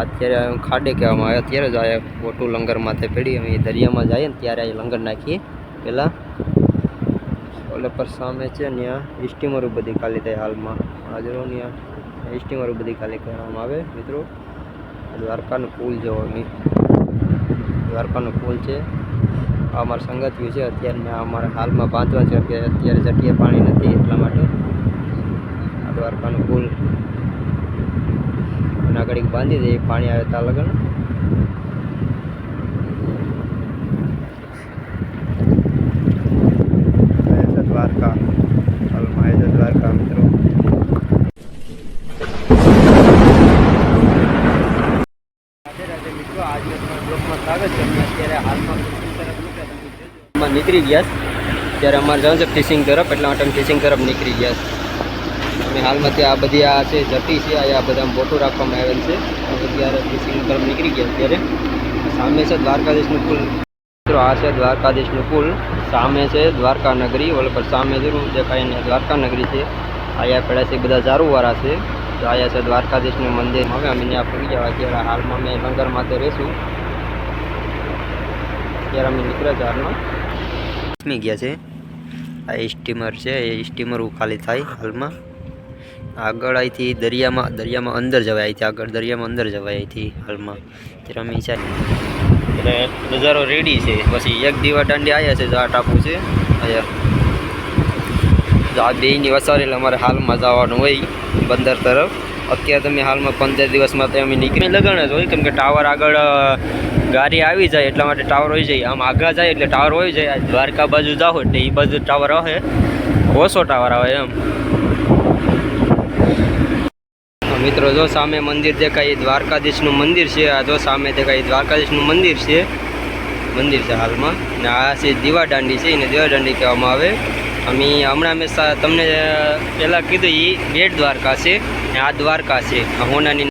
અત્યારે ખાડે કહેવામાં આવે. અત્યારે જ આ મોટું લંગર માથે પડી અમે દરિયામાં જઈએ ને ત્યારે આ લંગર નાખીએ. પહેલાં ઓલે પર સામે છે ત્યાં સ્ટીમરો બધી ખાલી થાય હાલમાં. હાજરો ત્યાં સ્ટીમરો બધી ખાલી કરવામાં આવે મિત્રો. દ્વારકાનું પુલ જેવો અહીં દ્વારકાનું પુલ છે. આ સંગત સંગતિયું છે. અત્યારે અમારે હાલમાં બાંધવા છે કે અત્યારે જટીએ પાણી નથી એટલા માટે આ દ્વારકાનો પુલ આગળ બાંધી દે પાણી આવે ત્યાં લગન. આ છે દ્વારકા. હાલમાં દ્વારકા મિત્રો. નીકળી ગયા છે. ત્યારે અમારે જવાનું છે ફિશિંગ તરફ એટલા માટે ફિશિંગ તરફ નીકળી ગયા અમે હાલમાં ત્યાં આ બધી આ છે જટી છે, આ બધા બોટો રાખવામાં આવેલ છે. અત્યારે ફિશિંગ તરફ નીકળી ગયા અત્યારે. સામે છે દ્વારકાધીશનું પુલ. મિત્રો, આ છે દ્વારકાધીશનું પુલ. સામે છે દ્વારકા નગરી. ઓલ પર સામે જરૂર દેખાય ને દ્વારકા નગરી છે. અહીંયા પડ્યા છે બધા ઝારુવાળા છે. તો અહીંયા છે દ્વારકાધીશનું મંદિર. હવે અમે ત્યાં ફરી જવા અત્યારે હાલમાં અમે લંગર માટે રહીશું. અત્યારે અમે નીકળ્યા હાલમાં. ગયા છે. આ સ્ટીમર છે. એ સ્ટીમર ખાલી થાય હાલમાં. આગળ અહીંથી દરિયામાં દરિયામાં અંદર જવાય અહીંથી આગળ, દરિયામાં અંદર જવાય અહીંથી હાલમાં. ત્યારે અમે ઈચ્છા એટલે નજારો રેડી છે. પછી એક દીવા દાંડી આવ્યા છે આ ટાપુ છે. અહીંયા. આ બેની વસારી એટલે અમારે હાલમાં જવાનું હોય બંદર તરફ. અત્યારે તમે હાલમાં પંદર દિવસમાં તો અમે નીકળી લગણ જ હોય, કેમ કે ટાવર આગળ ગાડી આવી જાય એટલા માટે ટાવર હોય જાય. આમ આગળ જાય એટલે ટાવર હોય જાય. દ્વારકા બાજુ જાઓ એટલે એ બાજુ ટાવર આવે. ઓછો ટાવર આવે એમ. મિત્રો, જો સામે મંદિર દેખાય, એ દ્વારકાધીશનું મંદિર છે. આ જો સામે દેખાય, એ દ્વારકાધીશનું મંદિર છે. મંદિર છે હાલમાં. ને આ છે દીવાદાંડી છે, એને દીવાદાંડી કહેવામાં આવે. અમે હમણાં મેં તમને પહેલાં કીધું એ બેટ દ્વારકા છે ને આ દ્વારકા છે. હોનાની